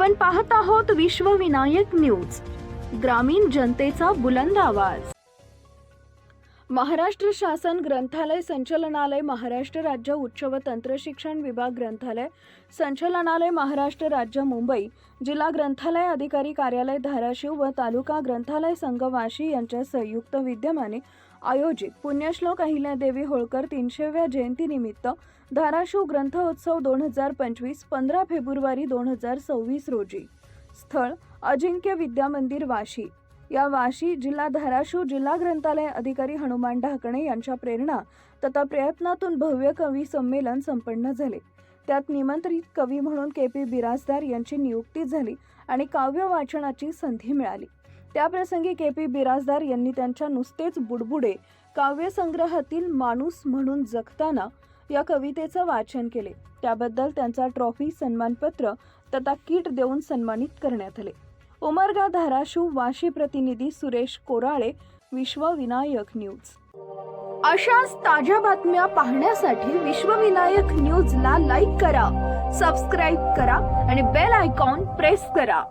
आपण पाहत आहोत विश्वविनायक न्यूज. ग्रामीण जनतेचा बुलंद आवाज. महाराष्ट्र शासन ग्रंथालय संचलनालय महाराष्ट्र राज्य उच्च व तंत्रशिक्षण विभाग ग्रंथालय संचलनालय महाराष्ट्र राज्य मुंबई जिल्हा ग्रंथालय अधिकारी कार्यालय धाराशिव व तालुका ग्रंथालय संघ वाशी यांच्या संयुक्त विद्यमाने आयोजित पुण्यश्लोक अहिल्यादेवी होळकर तीनशेव्या जयंतीनिमित्त धाराशिव ग्रंथोत्सव दोन हजार पंचवीस पंधरा फेब्रुवारी दोन हजार सव्वीस रोजी. स्थळ अजिंक्य विद्या मंदिर वाशी. या वाशी जिल्हा धाराशिव जिल्हा ग्रंथालय अधिकारी हनुमान ढाकणे यांच्या प्रेरणा तथा प्रयत्नातून भव्य कवी संमेलन संपन्न झाले. त्यात निमंत्रित कवी म्हणून के पी बिराजदार यांची नियुक्ती झाली आणि काव्य वाचनाची संधी मिळाली. त्याप्रसंगी के पी बिराजदार यांनी त्यांच्या नुसतेच बुडबुडे काव्यसंग्रहातील माणूस म्हणून जगताना या कवितेचं वाचन केले. त्याबद्दल त्यांचा ट्रॉफी सन्मानपत्र तथा किट देऊन सन्मानित करण्यात आले. उमरगा धाराशिव वाशी प्रतिनिधी सुरेश कोराळे विश्वविनायक न्यूज. अशाच ताज्या बातम्या पाहण्यासाठी विश्वविनायक न्यूजला लाईक करा सबस्क्राईब करा आणि बेल आयकॉन प्रेस करा.